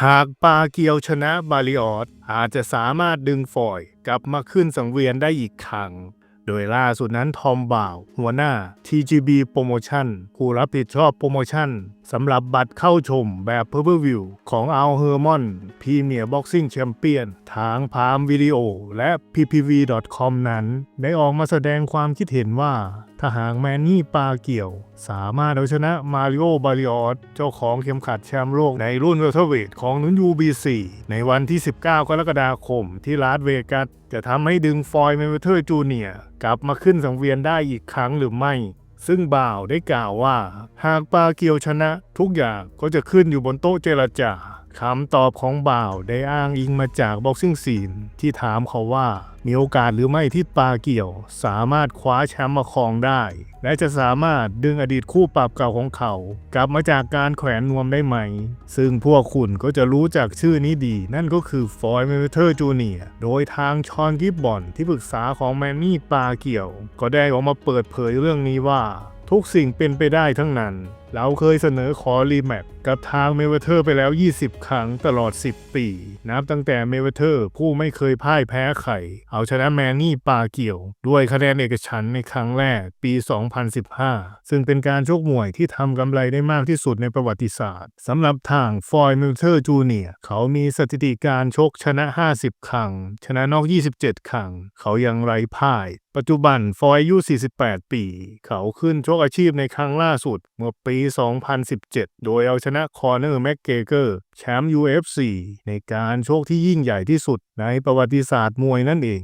หากปาเกียวชนะบาลิออสอาจจะสามารถดึงฟอยกลับมาขึ้นสังเวียนได้อีกครั้ง โดยล่าสุดนั้นทอมบ่าว หัวหน้า TGB Promotion ผู้รับผิดชอบโปรโมชั่นสำหรับบัตรเข้าชมแบบ p e r v e View ของอัลเฮอร์มอนพรีเมียร์บ็อกซิ่งแชมเปียนทางพามวิดีโอและ ppv.com นั้น ได้ออกมาแสดงความคิดเห็นว่าถ้าหากแมนนี่ปาเกี่ยว สามารถเอาชนะมาริโอบาริออสเจ้าของเข็มขัดแชมป์โลกในรุ่นเวลเทอร์เวทของนุน UBC ในวันที่ 19 กรกฎาคมที่ลาสเวกัสจะทำให้ดึงฟอยด์เมเวเทอร์จูเนียกลับมาขึ้นสังเวียนได้อีกครั้งหรือไม่ ซึ่งบ่าวได้กล่าวว่า หากปาเกียวชนะ ทุกอย่างก็จะขึ้นอยู่บนโต๊ะเจรจา คำตอบของบ่าวได้อ้างอิงมาจากบ็อกซิ่งซีนที่ถามเขาว่า มีโอกาสหรือไม่ที่ปาเกี่ยว สามารถคว้าแชมป์มาครองได้ และจะสามารถดึงอดีตคู่ปรับเก่าของเขา กลับมาจากการแขวนนวมได้ไหม ซึ่งพวกคุณก็จะรู้จักชื่อนี้ดี นั่นก็คือฟอยเมเทอร์จูเนียโดยทางชอนกิบบอนที่ปรึกษาของแมนนี่ปาเกี่ยว ก็ได้ออกมาเปิดเผยเรื่องนี้ว่า ทุกสิ่งเป็นไปได้ทั้งนั้น เราเคยเสนอขอรีแมปกับทางเมเวเทอร์ไปแล้ว 20 ครั้งตลอด 10 ปี นับตั้งแต่เมเวเทอร์ผู้ไม่เคยพ่ายแพ้ใครเอาชนะแมนนี่ปาเกี่ยว ด้วยคะแนนเอกฉันในครั้งแรกปี 2015 ซึ่งเป็นการชกมวยที่ทำกำไรได้มากที่สุดในประวัติศาสตร์สำหรับทางฟอยเมเวเทอร์จูเนียเขามีสถิติการชกชนะ 50 ครั้ง ชนะนอก 27 ครั้ง เขายังไร้พ่ายปัจจุบันฟอยอายุ 48 ปี เขาขึ้นชกอาชีพในครั้งล่าสุดเมื่อปี2017 โดยเอาชนะคอร์เนอร์แม็กเกเกอร์แชมป์ UFC ในการโชคที่ยิ่งใหญ่ที่สุดในประวัติศาสตร์มวยนั่นเอง